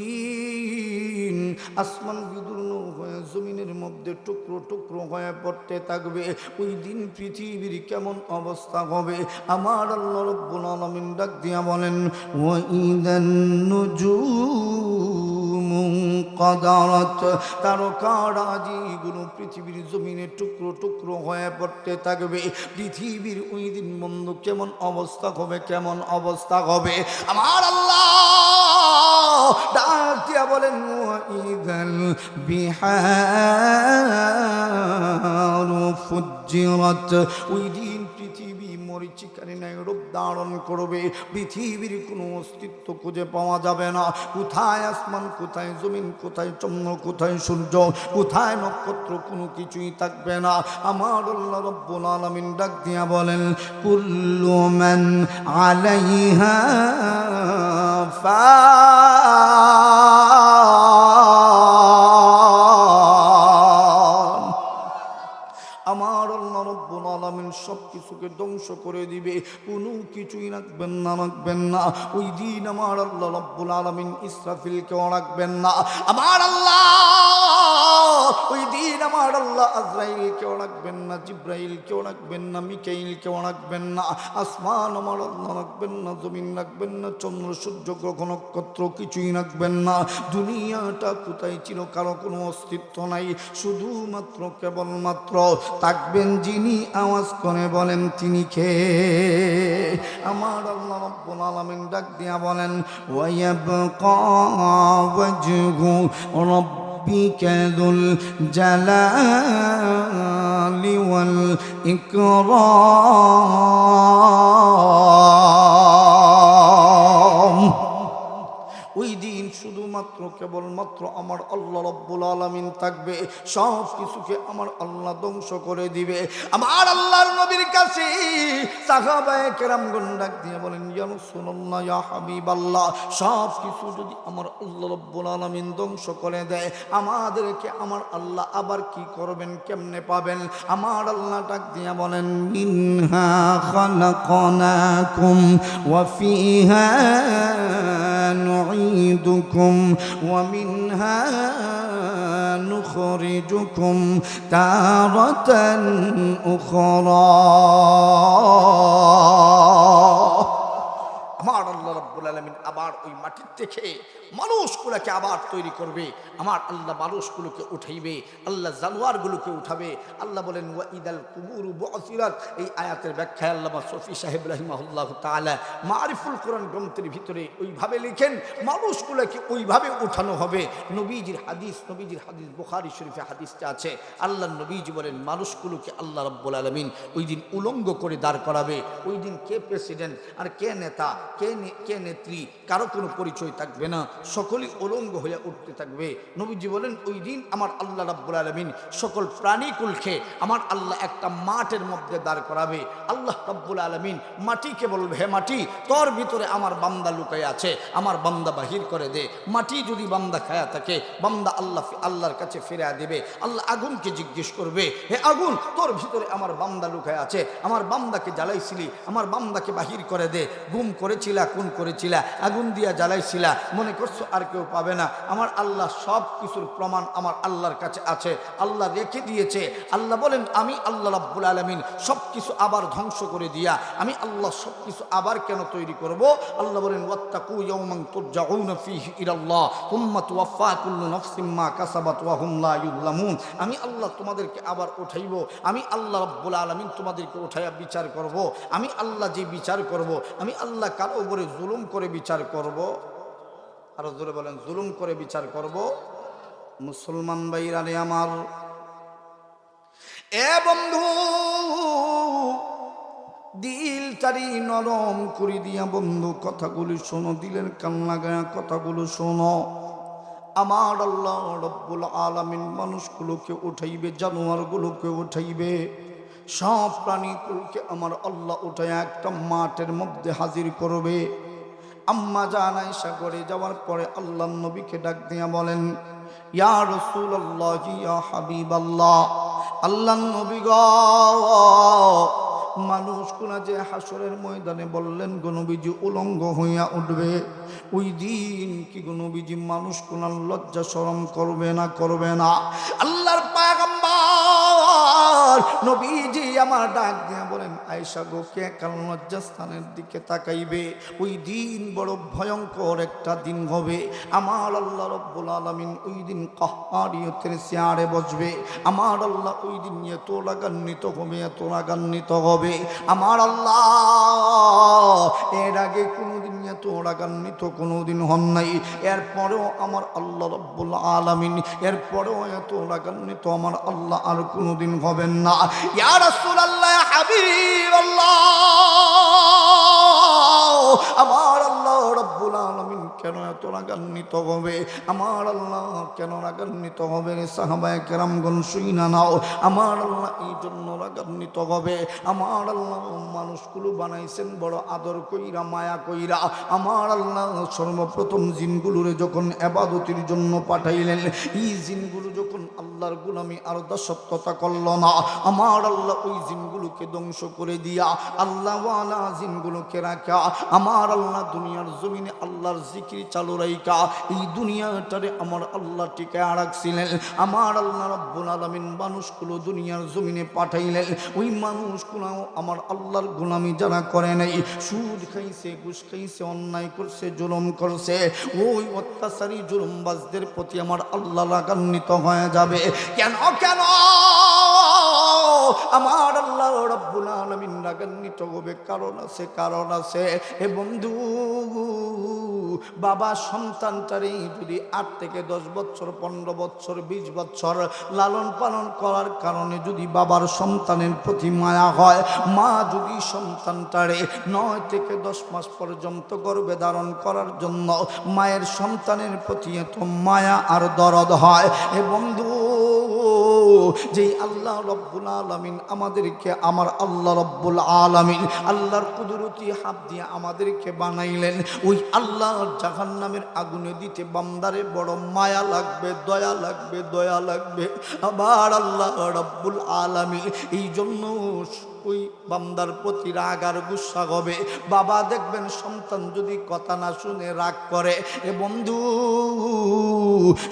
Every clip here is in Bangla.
দিন আসমান বিদূর্ণ হয়ে জমিনের মধ্যে টুকরো টুকরো হয়ে পড়তে থাকবে। ওই দিন পৃথিবীর কেমন অবস্থা হবে? আমার আল্লাহ রব্বুল আলামিন ডাক দিয়া বলেন কদারাত। তারকারাজিগুলো পৃথিবীর জমিনে টুকরো টুকরো হয়ে পড়তে থাকবে। পৃথিবীর ওই দিন বন্ধু কেমন অবস্থা হবে? কেমন অবস্থা হবে? আমার আল্লাহ ডাক দিয়া বলেন ইদাল বিহার ফুজিরত ওই দিন পৃথিবী মরিচিকারী ন্যায় রূপ ধারণ করবে। পৃথিবীর কোনো অস্তিত্ব খুঁজে পাওয়া যাবে না। কোথায় আসমান, কোথায় জমিন, কোথায় চন্দ্র, কোথায় সূর্য, কোথায় নক্ষত্র, কোনো কিছুই থাকবে না। আমার আল্লাহ রব্বুল আলামিন ডাক দিয়া বলেন, কুল্লু মান আলাইহা ফান সব কিছুকে ধ্বংস করে দিবে। কোনো কিছুই রাখবেন না রাখবেন না। ওই দিন আমার আল্লাহ রব্বুল আলমিন ইসরাফিলকেও রাখবেন না। আমার আল্লাহ ওই দিন আমার আল্লাহ আজরাইলকেও রাখবেন না জিব্রাইলকেও রাখবেন না মিকাইলকেও রাখবেন না, আসমান আমার আল্লাহ রাখবেন না, জমিন রাখবেন না, চন্দ্র, সূর্য, গ্রহ, নক্ষত্র কিছুই রাখবেন না। দুনিয়াটা কোথায় ছিল কারও কোনো অস্তিত্ব নাই, শুধুমাত্র কেবলমাত্র থাকবেন যিনি, আওয়াজ করে বলেন তিনি কে? আমার আল্লাহ রব্বুল আলামিন ডাক দিয়া বলেন ওয়ায়াবকা ওয়াজহু ربك ذو الجلال والإكرام. মাত্র কেবল মাত্র আমার আল্লাহ রব্বুল আলমিন থাকবে। সব কিছুকে আমার আল্লাহ ধ্বংস করে দিবে। আমার আল্লাহর নবীর কাছে সাহাবায় দিয়ে বলেন সব কিছু যদি আমার আল্লাহ রব্বুল আলমিন ধ্বংস করে দেয়, আমাদেরকে আমার আল্লাহ আবার কি করবেন, কেমনে পাবেন? আমার আল্লাহ ডাক দিয়া বলেন, মিনহা খলকনাকুম, ওয়া ومنها نخرجكم تارة أخرى আমার আল্লাহ রব্বুল আলমিন আবার ওই মাটির থেকে মানুষগুলোকে আবার তৈরি করবে। আমার আল্লাহ মানুষগুলোকে উঠাইবে, আল্লাহ জানোয়ারগুলোকে উঠাবে। আল্লাহ বলেন ওয়াইদাল কুবুরু বসিরাত এই আয়াতের ব্যাখ্যায় আল্লাহ সফি সাহেব রহিমাহুল্লাহ তাআলা মারিফুল কোরআন গ্রন্থের ভিতরে ওইভাবে লিখেন, মানুষগুলোকে ওইভাবে উঠানো হবে। নবীজির হাদিস নবীজির হাদিস, বুখারী শরীফে হাদিসটা আছে, আল্লাহ নবীজি বলেন, মানুষগুলোকে আল্লাহ রব্বুল আলমিন ওই দিন উলঙ্গ করে দাঁড় করাবে। ওই দিন কে প্রেসিডেন্ট আর কে নেতা, কে কে নেত্রী, কারও কোনো পরিচয় থাকবে না। সকলেই উলঙ্গ হয়ে উঠতে থাকবে। নবীজি বলেন, ওই দিন আমার আল্লাহ রাব্বুল আলমিন সকল প্রাণীকুলকে আমার আল্লাহ একটা মাঠের মধ্যে দাঁড় করাবে। আল্লাহ রাব্বুল আলমিন মাটিকে বলবে, হে মাটি, তোর ভিতরে আমার বান্দা লুকাই আছে, আমার বান্দা বাহির করে দে। মাটি যদি বান্দা খায়া থাকে, বান্দা আল্লাহ আল্লাহর কাছে ফিরে দেবে। আল্লাহ আগুনকে জিজ্ঞেস করবে, হে আগুন, তোর ভিতরে আমার বান্দা লুকায় আছে, আমার বান্দাকে জ্বালাইছিলি, আমার বান্দাকে বাহির করে দে। গুম করেছিলা কোন করেছিলা, আগুন দিয়া জ্বালাইছিলা, মনে করছ আর কেউ পাবে না। আমার আল্লাহ সব কিছুর প্রমাণ আমার আল্লাহর কাছে আছে। আল্লাহ রেখে দিয়েছে। আল্লাহ বলেন, আমি আল্লাহ রাব্বুল আলমিন সব কিছু আবার ধ্বংস করে দিয়া, আমি আল্লাহ সব কিছু আবার কেন তৈরি করব? আল্লাহ বলেন ওয়া হুম আমি আল্লাহ তোমাদেরকে আবার উঠাইব। আমি আল্লাহ রাব্বুল আলামিন তোমাদেরকে উঠাইয়া বিচার করব। আমি আল্লাহ যে বিচার করব, আমি আল্লাহ কারও উপরে জুলুম করে বিচার করব? আরও জোরে বলেন, জুলুম করে বিচার করব। মুসলমান ভাইরা রে আমার। এ বন্ধু, দিলটারি নরম করে দিয়া বন্ধু, কথাগুলি শোনো, দিলের কান লাগায়া কথাগুলো শোনো। আমার আল্লাহ রব্বুল আলমিন মানুষগুলোকে উঠাইবে, জানোয়ারগুলোকে উঠাইবে। সব প্রাণীগুলোকে আমার আল্লাহ উঠায় একটা মাঠের মধ্যে হাজির করবে। আম্মা জান জানাই সাগরে যাওয়ার পরে আল্লাহ নবীকে ডাক দিয়া বলেন, ইয়া রসুল্লাহ ইয়া হাবিব আল্লাহ আল্লাহ নবী গ মানুষ কোনা যে হাসরের ময়দানে বললেন গণবিজি উলঙ্গ হইয়া উঠবে। ওই দিন কি গণবিজি মানুষ কোনার লজ্জা শরম করবে না করবে না? আল্লাহর পায়গাম্বার নবীজি আমার ডাক দিয়ে বলেন আয়সা গো, কে লজ্জাস্থানের দিকে তাকাইবে? ওই দিন বড় ভয়ঙ্কর একটা দিন হবে। আমার আল্লাহ রব্বুল আলমিন ওই দিন কাহারিয়তের চেয়ারে বসবে। আমার আল্লাহ ওই দিন এত রাগান্বিত হবে, এত রাগান্বিত হবে। আমার আল্লাহ, এর আগে কোনোদিন এত রাগান্বিত কোনোদিন হন নাই। এরপরেও আমার আল্লাহ রব্বুল আলমিন, এরপরেও এত রাগান্বিত আমার আল্লাহ আর কোনোদিন হবেন না। ইয়ার রাসূলুল্লাহ হাবিব আল্লাহ আমার আল্লাহ রব্বুল আলমিন কেন এত রাগান্বিত হবে? আমার আল্লাহ কেন রাগান্বিত হবে সাহাবায় কেরামগণ শুই না নাও। আমার আল্লাহ এই জন্য রাগান্বিত হবে। আমার আল্লাহ মানুষগুলো বানাইছেন বড় আদর কইরা, মায়া কইরা। আমার আল্লাহ সর্বপ্রথম জিনগুলোরে যখন এবাদতির জন্য পাঠাইলেন, এই জিনগুলো আল্লাহর গুলামি আর দাসত্বতা করল না। আমার আল্লাহ ওই জিনগুলোকে ধ্বংস করে দিয়া আল্লাহ ওয়ালা জিনগুলোকে রাখা। আমার আল্লাহ দুনিয়ার জমিনে আল্লাহর জিকির চালু রাইকা এই দুনিয়াটারে আমার আল্লাহ টিকায় রাখছিলেন। আমার আল্লাহ রব্বুল আলমিন মানুষগুলো দুনিয়ার জমিনে পাঠাইলেন। ওই মানুষগুলো আমার আল্লাহর গোলামি যারা করে নাই, সুদ খাইছে, ঘুষ খাইছে, অন্যায় করছে, জুলুম করছে, ওই অত্যাচারী জুলুমবাজদের প্রতি আমার আল্লাহ রাগান্বিত হয়ে যাবে। কেন কেন? আমার আল্লাহ রব্বুল আলামিন রাগান্বিত হবে। কারণ আছে কারণ আছে। এ বন্ধু, বাবা সন্তানটারে যদি আট থেকে দশ বছর, পনেরো বছর, বিশ বছর লালন পালন করার কারণে যদি বাবার সন্তানের প্রতি মায়া হয়, মা যদি সন্তানটারে নয় থেকে দশ মাস পর্যন্ত গর্ভে ধারণ করার জন্য মায়ের সন্তানের প্রতি এত মায়া আর দরদ হয়, এ বন্ধু যেই আল্লাহ রব্বুল আলমিন আমাদেরকে, আমার আল্লাহ রব্বুল আলমিন আল্লাহর কুদরতি হাত দিয়ে আমাদেরকে বানাইলেন। ওই আল্লাহ জাহান নামের আগুনে দিতে বান্দারে বড় মায়া লাগবে, দয়া লাগবে দয়া লাগবে। আবার আল্লাহ রব্বুল আলমিন এই জন্য ওই বান্দার প্রতি রাগ আর গুসা হবে। বাবা দেখবেন সন্তান যদি কথা না শুনে রাগ করে, এ বন্ধু,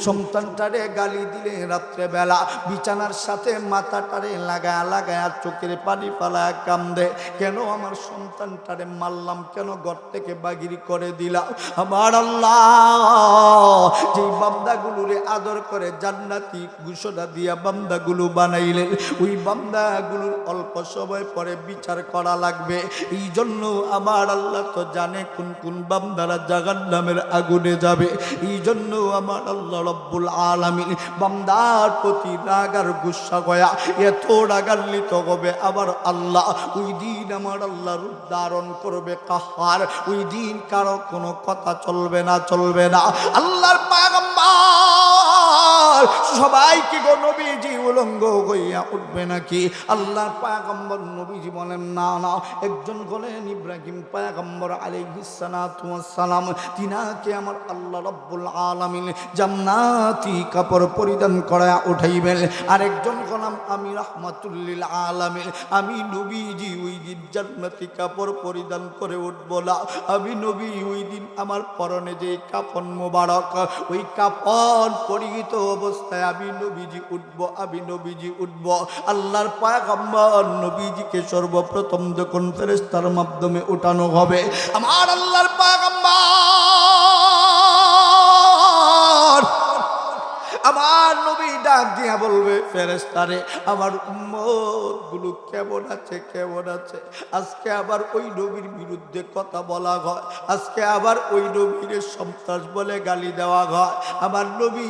সন্তানটারে গালি দিলে রাত্রে বেলা বিছানার সাথে মাথাটারে লাগায় লাগায় চোখের পানি পালায় কান্দে, কেন আমার সন্তানটারে মারলাম? কেন ঘর থেকে বাগিরি করে দিলাম? আমার আল্লাহ, যেই বান্দাগুলোরে আদর করে জান্নাতি ঘোষণা দিয়া বান্দাগুলো বানাইলেন। ওই বান্দাগুলোর অল্প সময় পরে বিচার করা লাগবে। এই জন্য আমার আল্লাহ তো জানে কোন কোন বান্দারা জাগান নামের আগুনে যাবে। এই জন্য আমার আল্লাহ রব্বুল আলামিন বান্দার প্রতি রাগার গুসা গয়া, এত রাগান্বিত হবে আবার আল্লাহ। ওই দিন আমার আল্লাহ রূপ ধারণ করবে কাহার? ওই দিন কারও কোনো কথা চলবে না চলবে না। আল্লাহর পাগম্বার সবাইকে গো নবীজি, উলঙ্গ হইয়া উঠবে নাকি? আল্লাহর পায়গম্বর নবীজি বলেন, না না। একজন বলেন, ইব্রাহিম পায়গম্বর আলাইহিসসালাম তিনাকে আমার আল্লাহ রব্বুল আলামিন জান্নাতি কাপড় পরিধান করা উঠাইবেন। আরেকজন গলাম আমি রহমাতুল্লিল আলামিন, আমি নবীজি, ওই দিন জান্নাতি কাপড় পরিধান করে উঠবো না। আমি নবী, ওই দিন আমার পরনে যে কাপন মোবারক, ওই কাপন পরিহিত অবস্থায় আমি নবীজি উঠব, আমি নবীজি উঠব। আল্লাহর পায়গম্বর নবীজিকে সর্বপ্রথম যখন ফেরেস্তার মাধ্যমে উঠানো হবে, আমার আল্লাহর পায়গম্বর আমার নবী ডাক দিয়া বলবে ফেরেস্তারে আমার উম্মতগুলো কেমন আছে কেমন আছে? আজকে আবার ওই নবীর বিরুদ্ধে কথা বলা হয় আজকে আবার ওই নবীর সন্ত্রাস বলে গালি দেওয়া হয় আমার নবী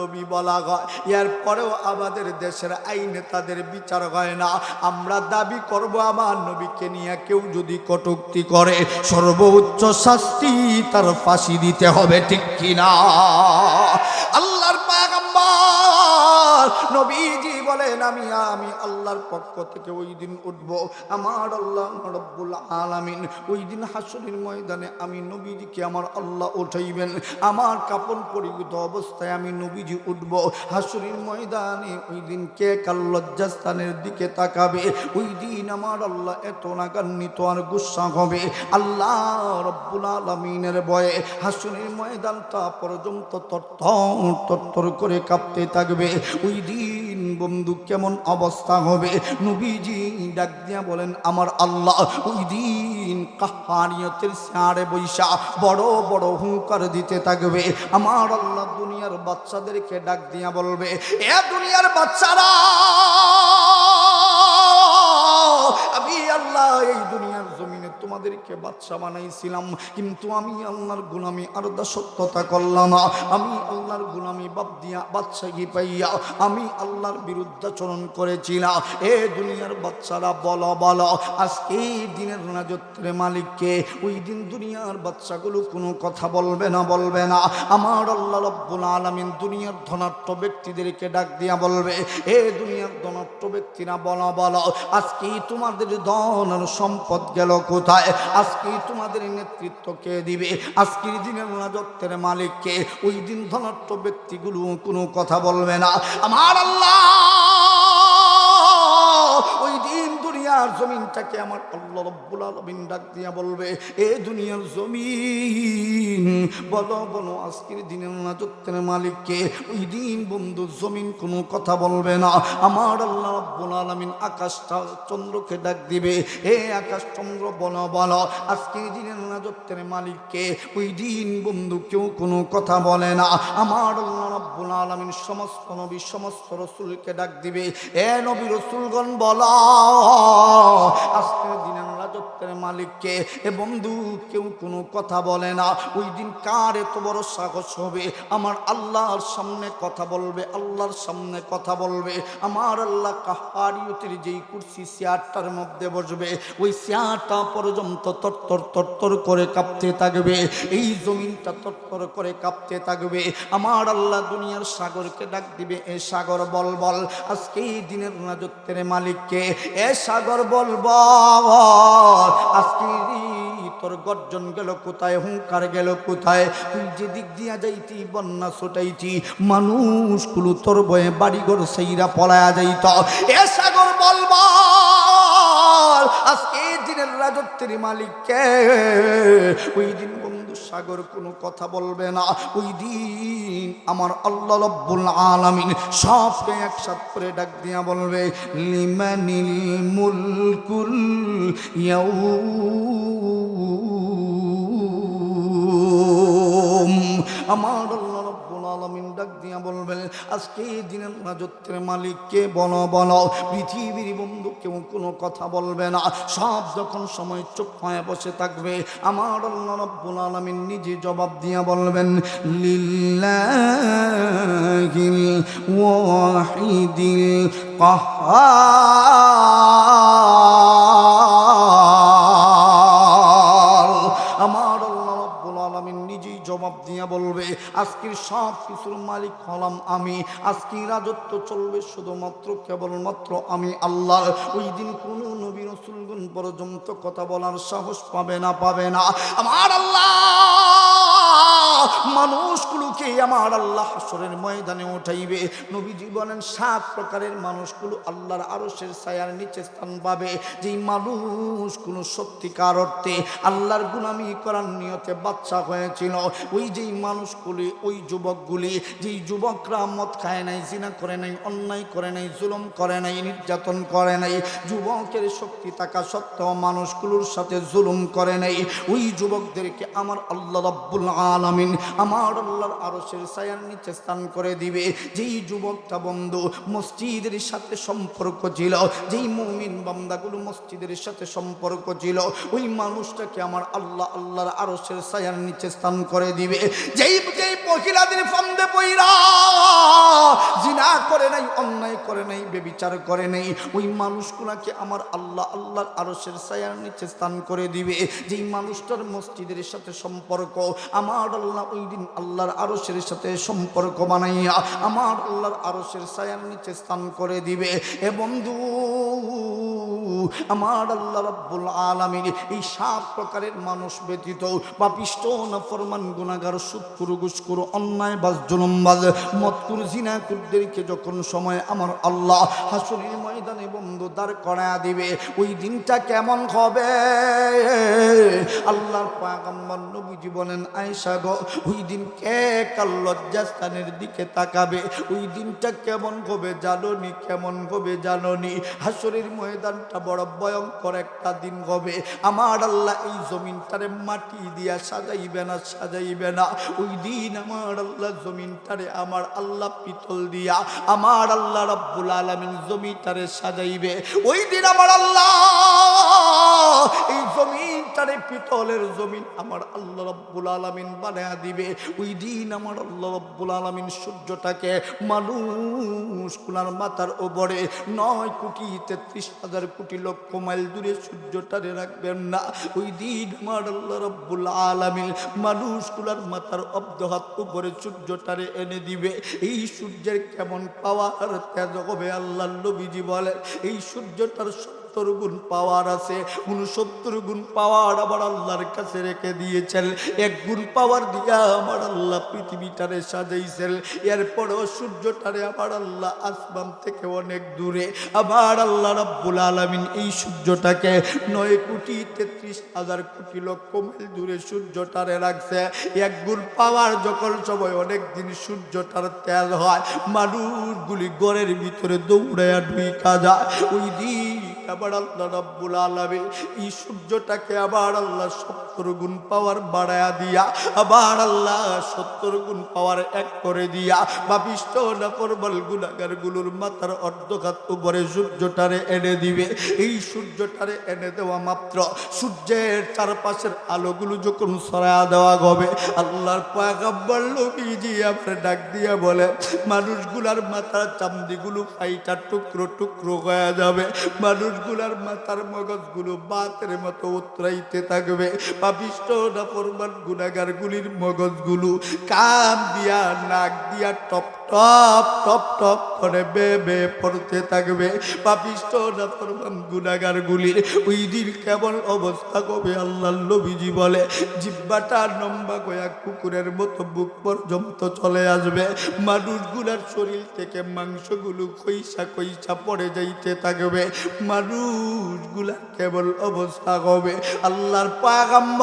নবী বলা হয় এরপরেও আমাদের দেশের আইনে তাদের বিচার হয় না। আমরা দাবি করব, আমার নবীকে নিয়ে কেউ যদি কটুক্তি করে, সর্বোচ্চ শাস্তি তার ফাঁসি দিতে হবে, ঠিক কিনা? নবীজি বলেন, আমি আমি আল্লাহর পক্ষ থেকে ওই দিন উঠব। আমার আল্লাহ রব্বুল আলামিন ওই দিন হাসনের ময়দানে আমি নবীজিকে আমার আল্লাহ উঠাইবেন। আমার কাপড় পরিহিত অবস্থায় আমি নবীজি উঠব। হাসনের ময়দানে ওই দিন কে কাল লজ্জাস্থানের দিকে তাকাবে? ওই দিন আমার আল্লাহ এত নাগান্বিত আর গুসা হবে। আল্লাহ রব্বুল আলমিনের বয়ে হাসনের ময়দানটা পর্যন্ত তত্তর তত্তর করে কাঁপতে থাকবে। ওই দিন বন্ধু, কেমন অবস্থা হবে? নবীজি ডাক দিয়া বলেন, আমার আল্লাহ ওই দিন কাহানিয়তের সাড়ে বৈশা বড় বড় হুঙ্কার দিতে থাকবে। আমার আল্লাহ দুনিয়ার বাচ্চাদেরকে ডাক দিয়া বলবে, এ দুনিয়ার বাচ্চারা, আমি আল্লাহ এই দুনিয়ার জমিনে তোমাদেরকে বাচ্চা বানাইছিলাম, কিন্তু আমি আল্লাহর গুলামি আর দাসত্বতা করলাম আমি আল্লাহর গুলামি বাদ দিয়া বাচ্চাকে পাইয়া আমি আল্লাহর বিরুদ্ধাচরণ করেছিলাম। এ দুনিয়ার বাচ্চারা বলো বলো, আজকে এই দিনের রাজত্বের মালিককে, ওই দিন দুনিয়ার বাচ্চাগুলো কোনো কথা বলবে না বলবে না। আমার আল্লাহ রব্বুল আলামিন দুনিয়ার ধনাট্য ব্যক্তিদেরকে ডাক দিয়া বলবে, এ দুনিয়ার ধনাট্য ব্যক্তিরা, বলো বলো আজকে তোমাদের ধন আর সম্পদ গেল কোথায়? আজকেই তোমাদের নেতৃত্ব কে দিবে? আজকের দিনের রাজত্বের মালিককে ওই দিন ধনাট্য ব্যক্তিগুলো কোনো কথা বলবে না। আমার আল্লাহ দুনিয়ার জমিনটাকে আমার আল্লাহ রব্বুল আলমিন ডাক দিয়া বলবে, এ দুনিয়ার জমিন, বলো বলো, আজকের দিনের রাজত্বের মালিককে, ওই দিন বন্ধু জমিন কোনো কথা বলবে না। আমার আল্লাহ রব্বুল আলমিন আকাশটা চন্দ্রকে ডাক দিবে, এ আকাশ চন্দ্র, বলো বলো, আজকের দিনের রাজত্বের মালিককে, ওই দিন বন্ধু কেউ কোনো কথা বলে না। আমার আল্লাহ রব্বুল আলমিন সমস্ত নবী, সমস্ত রসুলকে ডাক দিবে, এ নবী রসুলগণ, বলা আজকের দিনের রাজত্বের মালিককে, এ বন্ধু, কেউ কোনো কথা বলে না। ওই দিন কার এত বড় সাহস হবে? আমার আল্লাহর সামনে কথা বলবে, আল্লাহর সামনে কথা বলবে। আমার আল্লাহ কাহারিয়তের যেই কুর্সি চেয়ারটার মধ্যে বসবে, ওই চেয়ারটা পর্যন্ত তত্তর তত্তর করে কাঁপতে থাকবে। এই জমিনটা তত্তর করে কাঁপতে থাকবে। আমার আল্লাহ দুনিয়ার সাগরকে ডাক দিবে, এ সাগর বল বল। আজকে এই দিনের রাজত্বের মালিককে, এ সাগর বল বল। আজকে তোর গর্জন গেল কোথায়, হুঙ্কার গেল কোথায়? তুই যেদিক দিয়া যাইতি, বন্যা ছোটাইতি, মানুষগুলো তোর বয়ে বাড়িঘর সেইরা পলায়া যাইত। এ সাগর বল বল আজকে দিনের রাজত্বের মালিককে ওই দিন বন্ধু সাগর কোনো কথা বলবে না। ওই দিন আমার আল্লাহ রব্বুল আলামিন সবকে একসাথ করে ডাক দিয়া বলবে, লিমানিল মুলকুল ইয়াউম। আমার আল্লাহ আলামিন ডাক দিয়া বলবেন, আজকে এই দিনের রাজত্বের মালিককে বল বল। পৃথিবীর বন্ধু কেউ কোনো কথা বলবে না। সব যখন সময় চুপ হয়ে বসে থাকবে, আমার আল্লাহ রব্বুল আলামিন নিজে জবাব দিয়া বলবেন, লিল্লাহিল ওয়াহিদিল কাহ্হার আজকের সব কিছুর মালিক হলাম আমি। আজকে রাজত্ব চলবে শুধুমাত্র, কেবলমাত্র আমি আল্লাহ ওই দিন কোন নবী রসুলগুন পর্যন্ত কথা বলার সাহস পাবে না পাবে না। আমার আল্লাহ মানুষগুলোকে আমার আল্লাহ হাসরের ময়দানে উঠাইবে? নবীজি বলেন, সাত প্রকারের মানুষগুলো আল্লাহর আরশের ছায়ার নিচে স্থান পাবে। যেই মানুষগুলো সত্যিকার অর্থে আল্লাহর গুনামি করার নিয়তে বাচ্চা হয়েছিল, ওই যেই মানুষগুলি, ওই যুবকগুলি, যেই যুবকরা মদ খায় নাই, জিনা করে নাই, অন্যায় করে নাই, জুলম করে নাই, নির্যাতন করে নাই, যুবকের শক্তি থাকা সত্ত্বেও মানুষগুলোর সাথে জুলুম করে নাই, ওই যুবকদেরকে আমার আল্লাহ রব্বুল আলামিন, আমার আল্লাহর আরশের ছায়ার নিচে স্থান করে দিবে। যেই যুবকটা বন্ধু মসজিদের সাথে সম্পর্ক ছিল, যেই মুমিন বান্দাগুলো মসজিদের সাথে সম্পর্ক ছিল, ওই মানুষটাকে আমার আল্লাহ আল্লাহর আরশের ছায়ার নিচে স্থান করে দিবে। যেই যেই মহিলাদের ফান্দে পইরা জিনা করে নাই, অন্যায় করে নাই, বেবিচার করে নাই, ওই মানুষগুলাকে আমার আল্লাহ আল্লাহর আরশের ছায়ার নিচে স্থান করে দিবে। যেই মানুষটার মসজিদের সাথে সম্পর্ক, আমার আল্লাহ ওই দিন আল্লাহর আরশের সাথে সম্পর্ক বানাইয়া আমার আল্লাহর আরশের ছায়ার নিচে স্থান করে দিবে। এ বন্ধু, আমার আল্লাহ রব্বুল আলামিন এই সাত প্রকারের মানুষ ব্যতীত পাপিষ্ট না ফরমান গুনাগার সুৎকুরু গুসকুরু অন্যায়, বাজ, জুলুমবাজ মতকুর জিনাকুরদেরকে যখন সময় আমার আল্লাহ হাসুরের ময়দানে বন্ধু দাঁড় করা দিবে, ওই দিনটা কেমন হবে? আল্লাহর পাগাম্বার নবীজি বলেন আয়সা গো, ওই দিন কে কাল লজ্জাস্থানের দিকে তাকাবে? ওই দিনটা কেমন হবে জাননি, কেমন হবে জাননি। হাসরের ময়দানটা বড় ভয়ঙ্কর একটা দিন হবে। আমার আল্লাহ এই জমিনটারে মাটি দিয়া সাজাইবে না সাজাইবে না। ওই দিন আমার আল্লাহ জমিনটারে আমার আল্লাহ পিতল দিয়া, আমার আল্লাহ রব্বুল আলমিন জমিটারে সাজাইবে। ওই দিন আমার আল্লাহ এই জমিনটারে পিতলের জমিন আমার আল্লাহ রব্বুল আলমিন বানায়া দিবে। ওই দিন আমার আল্লাহ রব্বুল আলমিন সূর্যটাকে মানুষ কুলার মাথার ওপরে নয় কোটি তেত্রিশ হাজার কোটি লক্ষ মাইল দূরে সূর্যটারে রাখবেন না। ওই দিন আমার আল্লাহ রব্বুল আলমিন মানুষ কুলার মাথার অব্দ হাত উপরে সূর্যটারে এনে দিবে। এই সূর্যের কেমন পাওয়ার তেজ হবে আল্লাহ নবীজি বলেন। এই সূর্যটার সত্তর গুণ পাওয়ার আছে, উনসত্তর গুণ পাওয়ার আবার আল্লাহর কাছে রেখে দিয়েছেন। এক গুণ পাওয়ার দিয়া আমার আল্লাহ পৃথিবীটারে সাজাইছেন। এরপরেও সূর্যটারে আমার আল্লাহ আসমান থেকে অনেক দূরে। আবার আল্লাহ রাব্বুল আলামিন এই সূর্যটাকে নয় কোটি তেত্রিশ হাজার কোটি লক্ষ মাইল দূরে সূর্যটারে রাখছে। এক গুণ পাওয়ার যখন সময় অনেক দিন সূর্যটার তেল হয়, মানুষগুলি গড়ের ভিতরে দৌড়াইয়া ঢুইকা যায়। ওই দিন আবার আল্লাহ রাব্বুল আলামিন এই সূর্যটাকে আবার আল্লাহ সত্তর গুণ পাওয়ার বাড়ায়া দিয়া আবার আল্লাহ সত্তর গুণ পাওয়ার এক করে দিয়া বাপিষ্ট না করবল গুণাগারগুলোর মাথার অর্ধঘাত উপরে সূর্যটারে এনে দিবে। এই সূর্যটারে এনে দেওয়া মাত্র সূর্যের চারপাশের আলোগুলো যখন সরায়া দেওয়া হবে, আল্লাহর পাগাব্বার নবীজি আবার ডাক দিয়া বলে, মানুষগুলার মাথার চামদিগুলো ফাইটা টুকরো টুকরো হয়ে যাবে। মানুষগুলার মাথার মগজগুলো বাতের মতো উতরাইতে থাকবে। পাপিষ্ট না ফরমান গুনাগার গুলির মগজগুলো কান দিয়া, নাক দিয়া টপ টপ টপ টপ করে বে বে পড়তে থাকবে। পাপিষ্ট না ফরমান গুনাগার গুলির ওই দিন কেমন অবস্থা কবে আল্লাহ নবীজি বলে। জিব্বাটা লম্বা গয়া কুকুরের মতো বুক পর্যন্ত চলে আসবে। মানুষগুলার শরীর থেকে মাংসগুলো কইসা কইসা পড়ে যাইতে থাকবে। মানুষগুলার কেবল অবস্থা হবে? আল্লাহর পাগাম্বার!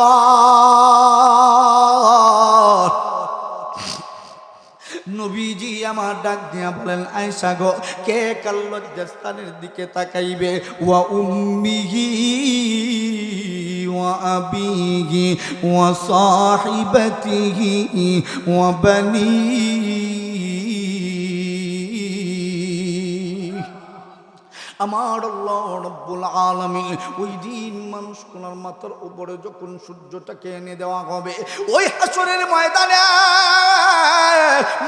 নবীজি আমার ডাক দিয়া বলেন আয়সা গো, কে কাল লজ্জাস্থানের দিকে তাকাইবে? ওয়া উম্মিহি সাহিবাতিহি ওয়া বানি আমার আল্লাহ রব্বুল আলামিন ওই দিন মানুষ কোনার মাথার উপরে যখন সূর্যটাকে এনে দেওয়া হবে, ওই হাসরের ময়দানে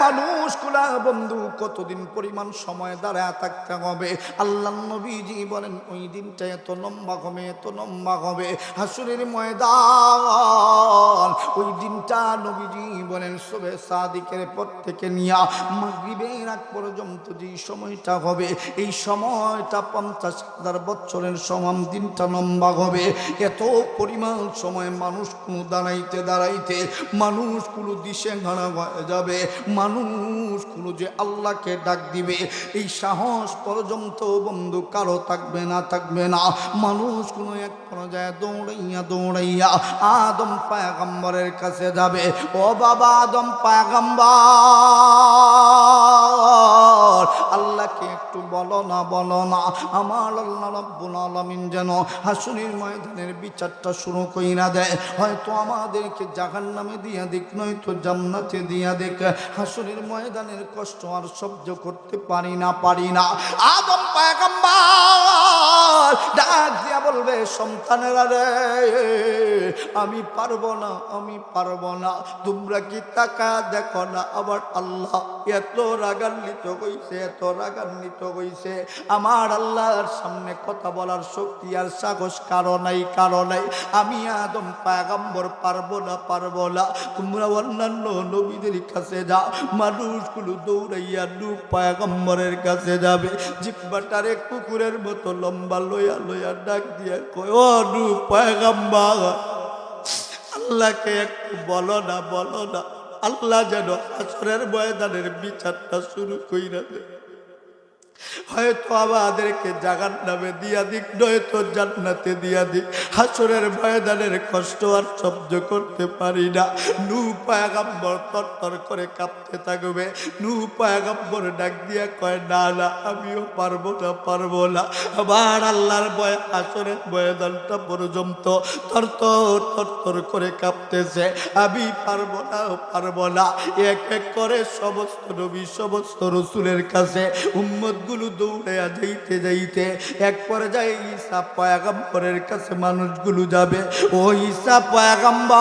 মানুষ কুলা বন্ধু, কতদিন পরিমাণ সময় দাঁড়ায় থাকতে হবে? আল্লাহ নবীজি বলেন, ওই দিনটা এত লম্বা হবে, এত লম্বা হবে। হাসুরের ময়দান। ওই দিনটা নবীজি বলেন, সবে সাদিকের পর থেকে নিয়া, মাগরিবের আগ পর্যন্ত যে সময়টা হবে, এই সময়টা পঞ্চাশ হাজার বছরের সমান দিনটা লম্বা হবে। এত পরিমাণ সময় মানুষ কোনো দাঁড়াইতে দাঁড়াইতে মানুষ কোনো দিশে ঘাড়া হয়ে যাবে। মানুষ কোনো যে আল্লাহকে ডাক দিবে, এই সাহস পর্যন্ত বন্ধু কারও থাকবে না থাকবে না। মানুষ কোনো এক পর্যায়ে দৌড়াইয়া দৌড়াইয়া আদম পায়গাম্বরের কাছে যাবে। ও বাবা আদম পায়গাম্বর, আল্লাহকে একটু বলো না বলো না। আমার আল্লাহ রব্বুল আলামিন যেন হাসুনির ময়দানের বিচারটা শুরু কইরা দেয়। হয়তো আমাদেরকে জাহান নামে দিয়া দিক, নয়তো জান্নাতে দিয়া দেখ হাসুনির ময়দানের কষ্ট আর সহ্য করতে পারি না পারি না। আদম পায়গাম্বার! ডাক দিয়া বলবে, সন্তানেরা রে, আমি পারব না, আমি পারব না। তোমরা কি টাকা দেখো না? আবার আল্লাহ এত রাগান্বিত হইছে, এত রাগান্বিত হইছে। আমার আল্লাহর সামনে কথা বলার শক্তি আর সাহস কারও নাই কারও নাই। আমি আদম পায়গাম্বর পারব না পারব না। তোমরা অন্যান্য নবীদের কাছে যা মানুষগুলো দৌড়াইয়া নু পায়গাম্বরের কাছে যাবে। জিব্বাটারে কুকুরের মতো লম্বা লইয়া লইয়া ডাক দিয়া কয়, ও নু আল্লাহকে একটু বলো না বলো না, আল্লাহ যেন আসরের ময়দানের বিচারটা শুরু কইরা দে হয়তো আমাদেরকে জাগার নামে দিয়া দিক, নয়তো জান্নাতে দিয়া দিক। হাসরের ময়দানের কষ্ট আর সহ্য করতে পারি না। নু পায়াগাম্বর তর করে কাঁপতে থাকবে। নু পায়াগাম্বর ডাক দিয়া কয়, না না, আমিও পারব না পারব না। আবার আল্লাহর ভয় হাসরের ময়দানটা পর্যন্ত তর তর তর তর করে কাঁপতেছে। আমি পারব না পারব না। এক এক করে সমস্ত নবী, সমস্ত রসুলের কাছে উম্মতগুলো দৌড়াইয়া যাইতে যাইতে এক পর্যায়ে ঈসা পয়াগম্বরের কাছে মানুষগুলো যাবে। ও ঈসা পয়াগম্বর,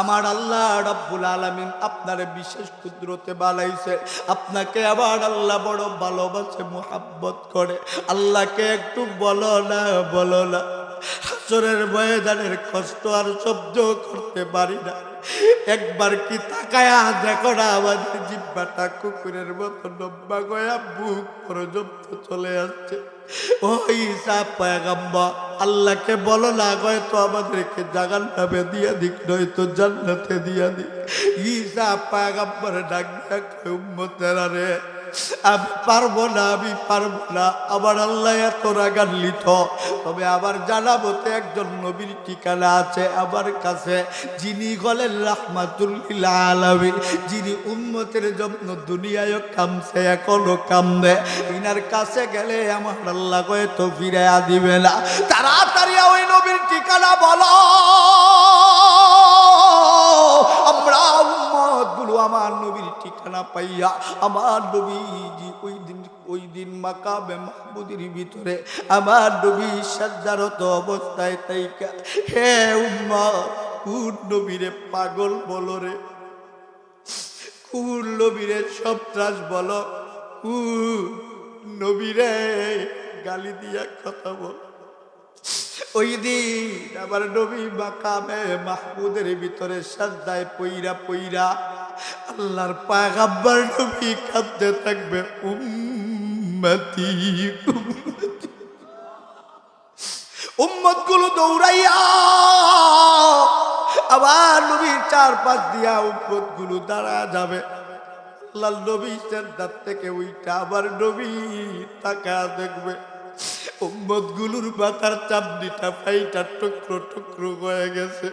আমার আল্লাহ রব্বুল আলামিন আপনার বিশেষ কুদরতে বালাইছে আপনাকে আবার আল্লাহ বড় ভালোবাসে, মোহাব্বত করে। আল্লাহকে একটু বলো না বলো না। হাসরের ময়দানের কষ্ট আর সহ্য করতে পারি না। একবার কি তাকায়া দেখো না আমাদের জিব্বাটা কুকুরের মতো লম্বা গয়া, বুক পর্যন্ত চলে আসছে। আল্লাহকে বলো না তো আমাদেরকে জাগান নামে দিয়া দিক, নয়তো জান্নাতে দিয়া দিক। ঈসা পায়গাম্বরে ডাক ডাক আমি পারব না, আমি পারব না। আবার আল্লাহ এত রাগান্বিত। তবে আবার জানাব তো একজন নবীর ঠিকানা আছে আমার কাছে। যিনি হলেন রাহমাতুল্লিল আলামিন। যিনি উন্মতের জন্য দুনিয়ায় কামছে, এখনও কামবে। ইনার কাছে গেলে আমার আল্লাহ হয়তো ফিরে দিবে না। তাড়াতাড়ি ওই নবীর ঠিকানা বলো। আমরা গুলো আমার নবীর ঠিকানা পাইয়া আমার নবীজি ওই দিন ওই দিন মাকাবে মাহবুদের ভিতরে আমার নবী সাজ্জারত অবস্থায় তাইকা হে উম্মত, কোন নবীরে পাগল বলো রে? কোন নবীরে সন্ত্রাস বলো? কোন নবীরে গালি দিয়া কথা বল? ওই দিন আবার নবী মাকামে মাহমুদের ভিতরে সাজদায় পইরা পইরা আল্লাহর পাগাব্বার নবী কাঁদতে থাকবে, উম্মতি, উম্মত। গুলো দৌড়াইয়া আবার নবীর চার পাঁচ দিয়া উম্মতগুলো দাঁড়া যাবে। আল্লাহ নবী সেন্টার থেকে ওইটা আবার নবী টাকা দেখবে। উম্মত গুলুর মাথার চামড়িটা ফাইটা টুকরো টুকরো হয়ে গেছে।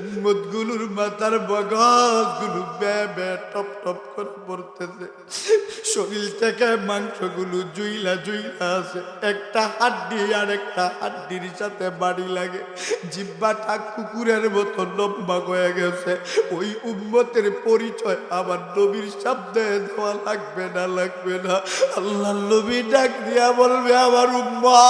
উম্মত গুলুর মাথার বগজগুলো বে বে টপ টপ করে পড়তেছে। শরীর থেকে মাংসগুলো জুইলা জুইলা আছে। একটা হাড্ডি আর একটা হাড্ডির সাথে বাড়ি লাগে। জিব্বাটা কুকুরের মতো লম্বা হয়ে গেছে। ওই উম্মতের পরিচয় আবার নবীর শব্দে দেওয়া লাগবে না লাগবে না। আল্লাহ নবী ডাক দিয়া বলবে, আমার উম্মা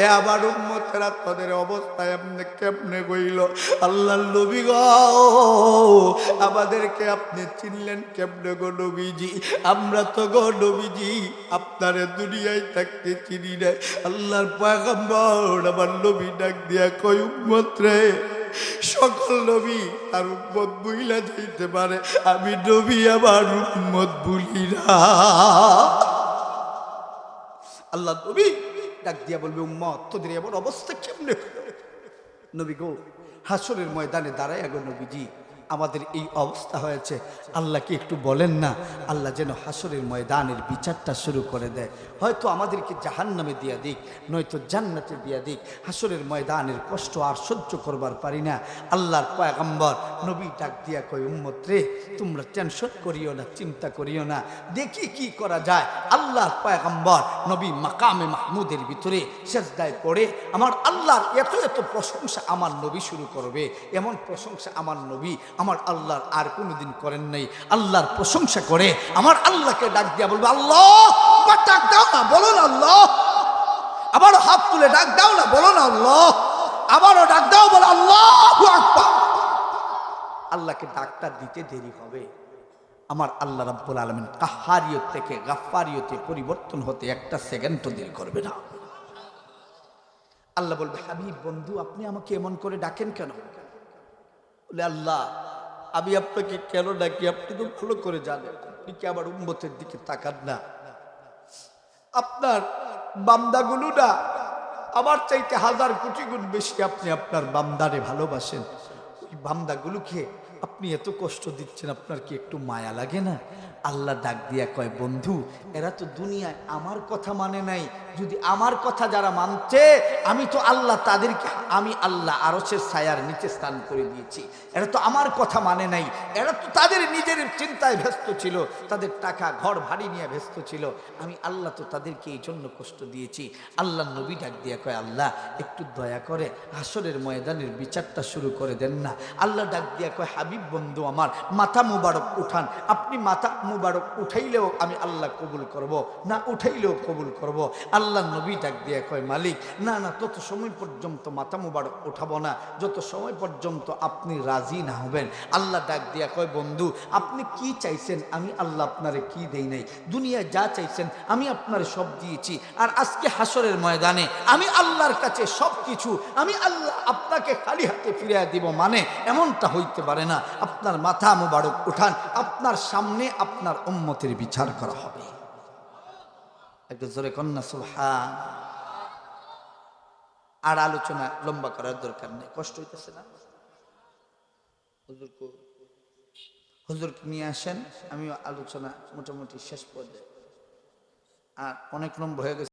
এ আবার উম্মতেরা তাদের অবস্থা এমনি কেমনে গইল আল্লাহ নবী গো, আমাদেরকে আপনি চিনলেন কেমনে গো নবীজি? আমরা তো গো নবীজি, আপনারে দুনিয়ায় থাকতে চিনি না। আল্লাহর পাগম্বর আমার নবী ডাক দিয়া কই উম্মত রে, সকল নবী আর উম্মত বুইলা যাইতে পারে। আমি নবী, আমার উম্মত ভুলি না। আল্লাহ নবী ডাক দিয়া বলবে, উম্মত, তোদের এমন অবস্থা কেমনে? নবী গো, হাসরের ময়দানে দাঁড়ায় আগো নবীজি আমাদের এই অবস্থা হয়েছে। আল্লাহকে একটু বলেন না, আল্লাহ যেন হাসরের ময়দানের বিচারটা শুরু করে দেয়। হয়তো আমাদেরকে জাহান নামে দিয়া দিক, নয়তো জান্নাতে দিয়া দিক। হাসরের ময়দানের কষ্ট আর সহ্য করবার পারি না। আল্লাহর পয়গম্বর নবী ডাক দিয়া কই উম্মত রে, তোমরা টেনশন করিও না, চিন্তা করিও না। দেখি কি করা যায়। আল্লাহর পয়গম্বর নবী মাকামে মাহমুদের ভিতরে সেজদায় পড়ে, আমার আল্লাহর এত এত প্রশংসা আমার নবী শুরু করবে। এমন প্রশংসা আমার নবী আমার আল্লাহর আর কোনোদিন করেন নাই। আল্লাহর প্রশংসা করে আমার আল্লাহকে ডাক দিয়া বলবে, আল্লাহ ডাক দাও না, বলো না আল্লাহ। আবারও হাত তুলে ডাক দাও না, বলো না আল্লাহ। আবারও ডাক দাও, বলো আল্লাহ আল্লাহকে ডাকটা দিতে দেরি হবে। আমার আল্লাহ রাব্বুল আলমিন কাহারিয়ত থেকে গাফারিয়তে পরিবর্তন হতে একটা সেকেন্ডও দেরি করবে না। আল্লাহ বলবে, হাবিব, বন্ধু, আপনি আমাকে এমন করে ডাকেন কেন? বলে, আল্লাহ আমি আপনাকে কেন ডাকি? আপনি তো ভালো করে জানেন। আপনি কি আমার উন্মতের দিকে তাকান না? আপনার বান্দাগুলো না, আমার চাইতে হাজার কোটি গুণ বেশি আপনি আপনার বান্দারে ভালোবাসেন। ওই বান্দাগুলোকে আপনি এত কষ্ট দিচ্ছেন, আপনার কি একটু মায়া লাগে না? আল্লাহ ডাক দিয়া কয়, বন্ধু, এরা তো দুনিয়ায় আমার কথা মানে নাই। যদি আমার কথা যারা মানছে, আমি তো আল্লাহ তাদেরকে, আমি আল্লাহ আরসের ছায়ার নিচে স্থান করে দিয়েছি। এরা তো আমার কথা মানে নাই। এরা তো তাদের নিজের চিন্তায় ব্যস্ত ছিল। তাদের টাকা, ঘর ভারী নিয়ে ব্যস্ত ছিল। আমি আল্লাহ তো তাদেরকে এই জন্য কষ্ট দিয়েছি। আল্লাহ নবী ডাক দিয়া কয়, আল্লাহ, একটু দয়া করে হাসরের ময়দানের বিচারটা শুরু করে দেন না। আল্লাহ ডাক দিয়া কয় হাবিব বন্ধু আমার, মাথা মুবারক উঠান। আপনি মাথা মুবারক উঠাইলেও আমি আল্লাহ কবুল করব, না উঠাইলেও কবুল করব। আল্লাহ নবী ডাক দিয়া কয়, মালিক, না না, তত সময় পর্যন্ত মাথা মুবারক উঠাবো না। যত সময় পর্যন্ত আপনি রাজি না হবেন, আল্লাহ ডাক দিয়া কয়, বন্ধু, আপনি কি চাইছেন? আমি আল্লাহ আপনারে কি দেই নাই? দুনিয়ায় যা চাইছেন, আমি আপনারে সব দিয়েছি। আর আজকে হাসরের ময়দানে আমি আল্লাহর কাছে সব কিছু আমি আল্লাহ আপনাকে খালি হাতে ফিরিয়ে দিব মানে এমনটা হইতে পারে না। আপনার মাথা মুবারক উঠান, আপনার সামনে আপনার উম্মতের বিচার করা হবে। একটু জোরে কন্যা আর আলোচনা লম্বা করার দরকার নেই, কষ্ট হইতেছে না। হুজুর কো- হুজুরকে নিয়ে আসেন, আমিও আলোচনা মোটামুটি শেষ পর্যায়ে। আর অনেক লম্বা হয়ে গেছে।